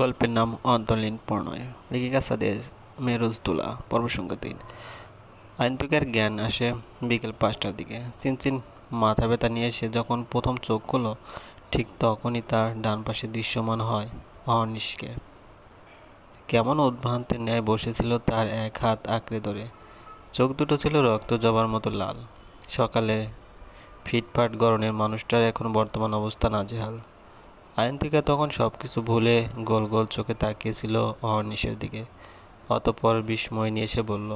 গল্পের নাম অন্তলীন প্রণয়। লেখিকা সাদেজ মেরুজতুলা পর্ব সংখ্যা তিন আইনপিকার জ্ঞান আসে বিকেল পাঁচটার দিকে। চিনচিন মাথা ব্যথা নিয়ে এসে যখন প্রথম চোখ খুলো ঠিক তখনই তার ডান পাশে দৃশ্যমান হয় অহর্নিশকে। কেমন উদ্ভ্রান্তের ন্যায় বসেছিল তার এক হাত আঁকড়ে ধরে। চোখ দুটো ছিল রক্ত জবার মতো লাল। সকালে ফিটফাট গরনের মানুষটার এখন বর্তমান অবস্থা নাজেহাল। আয়ন্তিকা তখন সব কিছু ভুলে গোল গোল চোখে তাকিয়েছিল অহর্নিশের দিকে। অতপর বিস্ময় নিয়ে এসে বলল,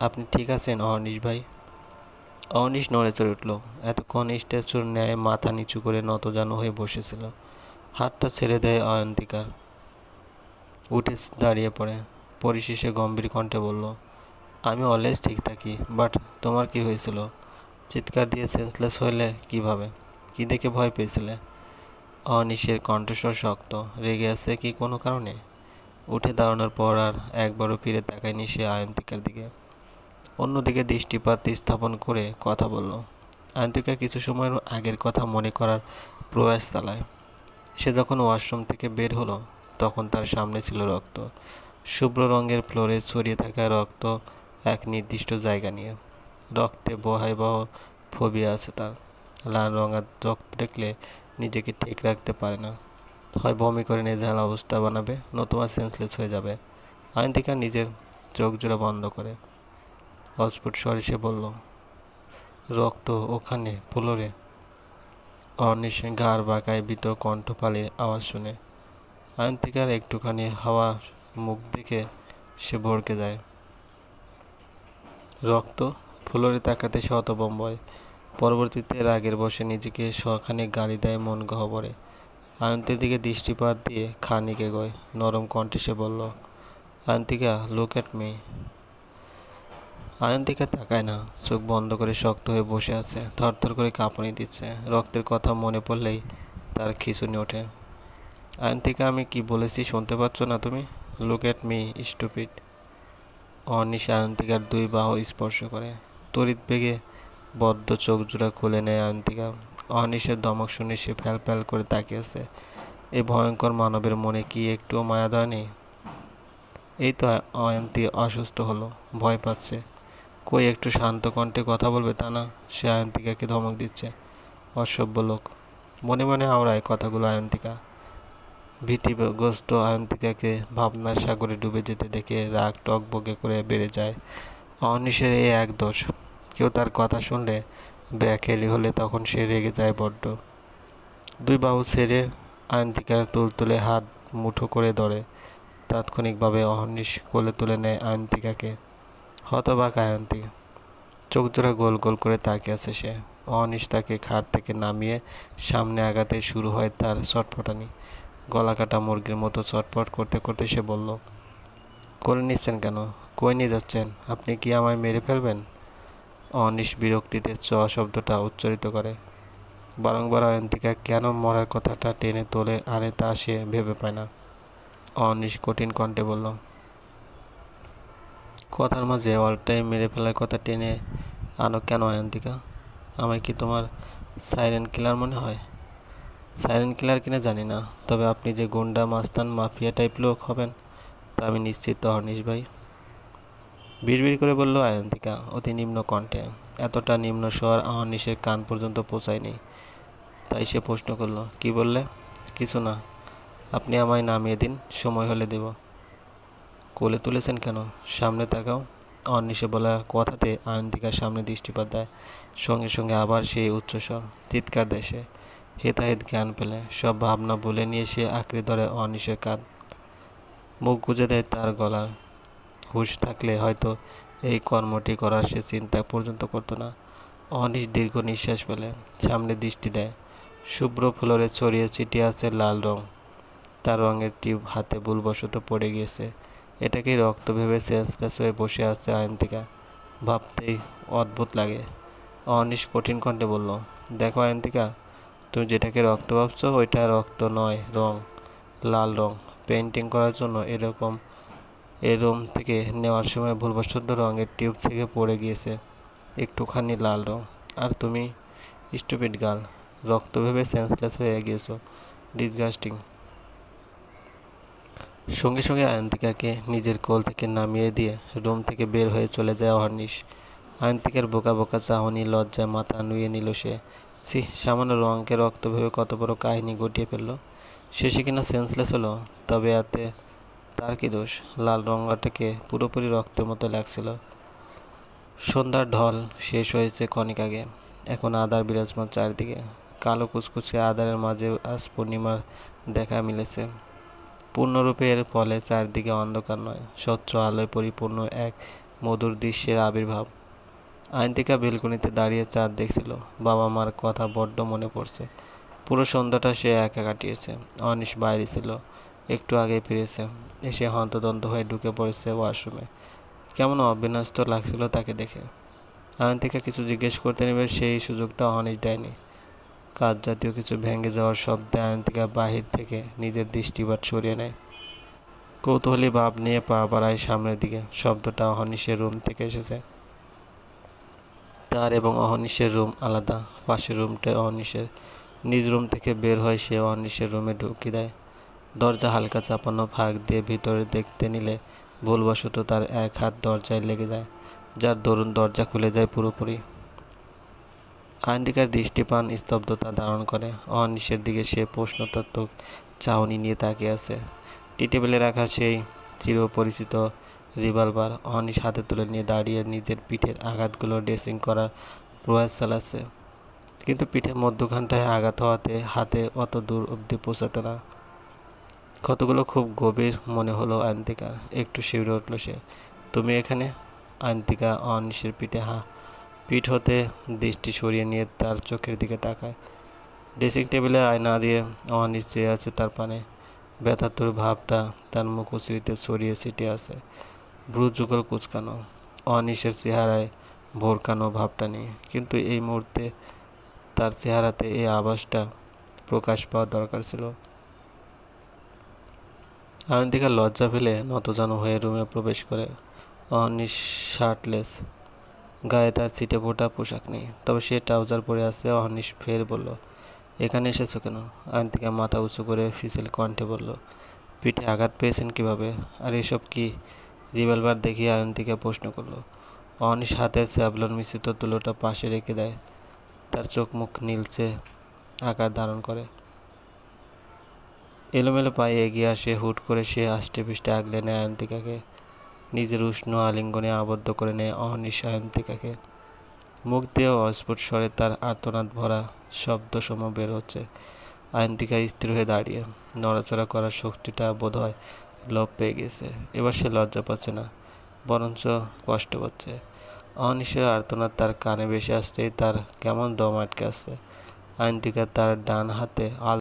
আপনি ঠিক আছেন অহর্নিশ ভাই? অহর্নিশ নড়ে চড়ে উঠল। এতক্ষণ স্ট্যাচুর ন্যায় মাথা নিচু করে নতজানু হয়ে বসেছিল। হাতটা ছেড়ে দেয় অয়ন্তিকার। উঠে দাঁড়িয়ে পড়ে। পরিশেষে গম্ভীর কণ্ঠে বলল, আমি অলওয়েজ ঠিক থাকি বাট তোমার কি হয়েছিল? চিৎকার দিয়ে সেন্সলেস হইলে কীভাবে? কি দেখে ভয় পেয়েছিলে? অনিশের কণ্ঠস্বর শক্ত। রেগে আছে কি কোনো কারণে? উঠে দাঁড়ানোর পর আর একবারও ফিরে তাকায়নি সে আয়ন্তিকার দিকে। অন্যদিকে দৃষ্টিপাত স্থাপন করে কথা বলল, আয়ন্তিকা, কিছু সময়ের আগের কথা মনে করার প্রয়াস চালায়। সে যখন ওয়াশরুম থেকে বের হলো, তখন তার সামনে ছিল রক্ত। শুভ্র রঙের ফ্লোরে ছড়িয়ে থাকা রক্ত এক নির্দিষ্ট জায়গা নিয়ে। রক্তে বহাইবহ ফোবিয়া আছে তার। লাল রঙের রক্ত দেখলে নিজেকে ঠিক রাখতে পারে না। হয় বমি করে নেজাল অবস্থা বানাবে, নতুবা সেন্সলেস হয়ে যাবে। আইনতিকা নিজের চোখ জোড়া বন্ধ করে। অস্ফুট স্বরে সে বলল, রক্ত ওখানে ফুলরে। অনিশ গার বাঁকায় ভিতর কণ্ঠপালির আওয়াজ শুনে। আয়ন্তিকার একটুখানি হাওয়া মুখ দেখে সে ভরকে যায়। রক্ত ফুলরে তাকাতে সে হতবম্বয় পরবর্তীতে রাগের বসে নিজেকে সখানে গালি দেয়, মন গহ্বরে। আয়ন্তের দিকে দৃষ্টিপাত দিয়ে খানিক এগোয় নরম কণ্ঠে সে বলল, Ayantika look at me Ayantika তাকায় না, চোখ বন্ধ করে শক্ত হয়ে বসে আছে থরথর করে কাঁপুনি দিচ্ছে। রক্তের কথা মনে পড়লেই তার খিচুনি ওঠে। আয়ন্তিকা, আমি কি বলেছি শুনতে পাচ্ছ না তুমি? Look at me stupid Anish আয়ন্তিকার দুই বাহু স্পর্শ করে। তড়িৎ বেগে বদ্ধ চোখ জোড়া খুলে নেয় আয়ন্তিকা অনিশের দমক শুনে সে ফ্যাল ফ্যাল করে তাকিয়েছে। এই ভয়ঙ্কর মানবের মনে কি একটুও মায়া নেই এই তো অয়ন্তী অসুস্থ হলো, ভয় পাচ্ছে। কই একটু শান্ত কণ্ঠে কথা বলবে তা না? সে আয়ন্তিকাকে ধমক দিচ্ছে। অসভ্য লোক। মনে মনে আওড়ায় কথাগুলো আয়ন্তিকা। ভীতিগ্রস্ত আয়ন্তিকাকে ভাবনার সাগরে ডুবে যেতে দেখে রাগ টক বকে করে বেড়ে যায়। অনিশের এই এক দোষ। কেউ তার কথা শুনলে ব্যাখেলি হলে তখন সে রেগে যায় বড্ড। দুই বাহু ছেড়ে আয়ন্তিকার তুলতুলে হাত মুঠো করে ধরে। তাৎক্ষণিকভাবে অহর্নিশ কোলে তুলে নেয় আয়ন্তিকাকে হতবাক আয়ন্তী চোখ জোড়া গোল গোল করে তাকিয়ে আছে সে। অহর্নিশ তাকে খাট থেকে নামিয়ে সামনে আগাতে শুরু হয় তার চটফটানি গলা কাটা মুরগির মতো চটপট করতে করতে সে বলল করে নিচ্ছেন কেন? কই নিয়ে যাচ্ছেন? আপনি কি আমায় মেরে ফেলবেন? অনিশ বিরক্তিতে চ শব্দটা উচ্চারিত করে। বারংবার অয়ন্তিকা কেন মরার কথাটা টেনে তোলে আনে তা সে ভেবে পায় না। অনিশ কঠিন কণ্ঠে বলল, কথার মাঝে অলটাই মেরে ফেলার কথা টেনে আনো কেন অয়ন্তিকা? আমায় কি তোমার সাইরেন কিলার মনে হয়? সাইরেন কিলার কিনা জানি না, তবে আপনি যে গুন্ডা মাস্তান মাফিয়া টাইপ লোক হবেন, তা আমি নিশ্চিত অনিশ ভাই। বিড়বিড় করে বলল, আয়ন্তিকা, অতি নিম্ন কণ্ঠে। এতটা নিম্ন স্বর অহর্নিশের কান পর্যন্ত পৌঁছায়নি। তাই সে প্রশ্ন করল, কি বললে? কিছু না। আপনি আমায় নামিয়ে দিন, সময় হলে দেব। কোলে তুলেছেন কেন? সামনে তাকাও। অহর্নিশে বলা কথাতে আয়ন্তিকার সামনে দৃষ্টিপাত দেয়। সঙ্গে সঙ্গে আবার সেই উচ্চস্বর চিৎকার দেয় সে হেতাহিত জ্ঞান পেলে। সব ভাবনা ভুলে নিয়ে সে আঁকড়ে ধরে অনিশের কাঁধ। মুখ গুজে দেয় তার গলার। হুশ থাকলে হয়তো এই কর্মটি করার সে চিন্তা পর্যন্ত করতো না। অনিশ দীর্ঘ নিঃশ্বাস ফেলে, সামনে দৃষ্টি দেয়। শুভ্র ফ্লোরে ছড়িয়ে ছিটিয়ে আছে লাল রং। তার রঙের টিউব হাতে ভুলবশত পড়ে গিয়েছে। এটাকে রক্ত ভেবে সেন্সলেস হয়ে বসে আছে আয়ন্তিকা। ভাবতেই অদ্ভুত লাগে। অনিশ কঠিন কণ্ঠে বলল, দেখো আয়ন্তিকা, তুমি যেটাকে রক্ত ভাবছ, ওইটা রক্ত নয়, রং। লাল রং। পেন্টিং করার জন্য এরকম এই রুম থেকে নেওয়ার সময় ভুলবশত রঙের টিউব থেকে পড়ে গিয়েছে। একটুখানি লাল রং। আর তুমি স্টুপিড গার্ল, রক্ত ভেবে সেন্সলেস হয়ে গিয়েছো। ডিসগাস্টিং। সঙ্গে সঙ্গে আয়ন্তিকাকে নিজের কোল থেকে নামিয়ে দিয়ে রুম থেকে বের হয়ে চলে যায় অহর্নিশ। আয়ন্তিকার বোকা বোকা চাহনি, লজ্জায় মাথা নুয়ে নিল সে। সি সামান্য রঙকে রক্ত ভেবে কত বড় কাহিনী গটিয়ে ফেলল। শেষে কিনা সেন্সলেস হলো, তবে এতে তার কি দোষ? লাল রঙটাকে পুরোপুরি রক্তের মতো লাগছিল। সন্ধ্যার ঢল শেষ হয়েছে ক্ষণিক আগে। এখন আদার বিরাজমান চারিদিকে। কালো কুচকুচে আদারের মাঝে আজ পূর্ণিমার দেখা মিলেছে। পূর্ণরূপে এর ফলে চারদিকে অন্ধকার নয়, স্বচ্ছ আলোয় পরিপূর্ণ এক মধুর দৃশ্যের আবির্ভাব। আইনতিকা বেলকনিতে দাঁড়িয়ে চাঁদ দেখছিল। বাবা মার কথা বড্ড মনে পড়ছে। পুরো সন্ধ্যাটা সে একা কাটিয়েছে। অনিশ বাইরে ছিল। একটু আগে ফিরেছে। এসে হন্তদন্ত হয়ে ঢুকে পড়েছে ওয়াশরুমে। কেমন অবিন্যস্ত লাগছিল তাকে দেখে। আয়ন্তিকা কিছু জিজ্ঞেস করতে নেবে, সেই সুযোগটা অনিশ দেয়নি। কাজ জাতীয় কিছু ভেঙে যাওয়ার শব্দে আয়ন্তিকা বাহির থেকে নিজের দৃষ্টিপাত সরিয়ে নেয়। কৌতূহলী ভাব নিয়ে পা বাড়ায় সামনের দিকে। শব্দটা অহনিশের রুম থেকে এসেছে। তার এবং অহনিশের রুম আলাদা। পাশের রুমটা অহনিশের নিজ রুম থেকে বের হয় সে অহনিশের রুমে ঢুকি দেয়। দরজা হালকা চাপানো ফাঁক দিয়ে ভিতরে দেখতে নিলে ভুলবশত তার এক হাত দরজায় লেগে যায়, যার দরুন দরজা খুলে যায় পুরোপুরি। আইন্দিকার দৃষ্টি পান স্তব্ধতা ধারণ করে। অনিশের দিকে সে প্রশ্নতত্ত্বক চাহনি নিয়ে তাকিয়ে আছে। টি টেবিলে রাখা সেই চিরপরিচিত রিভলভার অনিশ হাতে তুলে নিয়ে দাঁড়িয়ে নিজের পিঠের আঘাতগুলো ড্রেসিং করার প্রয়াস চালাচ্ছে। কিন্তু পিঠের মধ্যখানটায় আঘাত হওয়াতে হাতে অত দূর অবধি পৌঁছাতে না। ক্ষতগুলো খুব গভীর মনে হলো আন্তিকার একটু শিউরে উঠল সে। তুমি এখানে? আন্তিকা অনিশের পিঠে হা, পিঠ হতে দৃষ্টি সরিয়ে নিয়ে তার চোখের দিকে তাকায়। ড্রেসিং টেবিলে আয়না দিয়ে অনিশ চেয়ে আছে তার পানে। ব্যথাতুর ভাবটা তার মুখশ্রীতে ছড়িয়ে ছিটে আছে। ব্রু যুগল কুচকানো, অনিশের চেহারায় ভোরকানো ভাবটা নেই কিন্তু এই মুহূর্তে তার চেহারাতে এই আভাসটা প্রকাশ পাওয়া দরকার ছিল। আয়ন্তিকা লজ্জা ফেলে নতজানু হয়ে রুমে প্রবেশ করে অনিশ শার্টলেস গায়ে তার ছিটে ফোটা পোশাক নেই। তবে সে ট্রাউজার পরে আছে, অনিশ ফের বলল, এখানে এসেছ কেন? আয়ন্তিকা মাথা উঁচু করে ফিসেল কণ্ঠে বলল, পিঠে আঘাত পেয়েছেন কীভাবে? আর এসব কি? রিভলভার দেখিয়ে আয়ন্তিকা প্রশ্ন করল, অনিশ হাতের স্যাবলন মিশ্রিত তুলোটা পাশে রেখে দেয়, তার চোখ মুখ নীলচে আকার ধারণ করে। এলোমেলো পায়ে এগিয়ে আসে, হুট করে সে আষ্টে পিষ্টে আগলে নেয় আয়ন্তিকাকে। নিজের উষ্ণ আলিঙ্গনে আবদ্ধ করে নেয় অহনিশ আয়ন্তিকাকে। মুখ দিয়ে অস্ফুট স্বরে তার আর্তনাদ ভরা শব্দ সম বের হচ্ছে। আয়ন্তিকা স্থির হয়ে দাঁড়িয়ে, নড়াচড়া করার শক্তিটা বোধ হয় লোপ পেয়ে গেছে। এবার সে লজ্জা পাচ্ছে না, বরঞ্চ কষ্ট পাচ্ছে। অনিশের আর্তনাদ তার কানে বেশি আসতেই তার কেমন দম আটকে আসছে আয়ন্তিকা তার ডান হাতে আল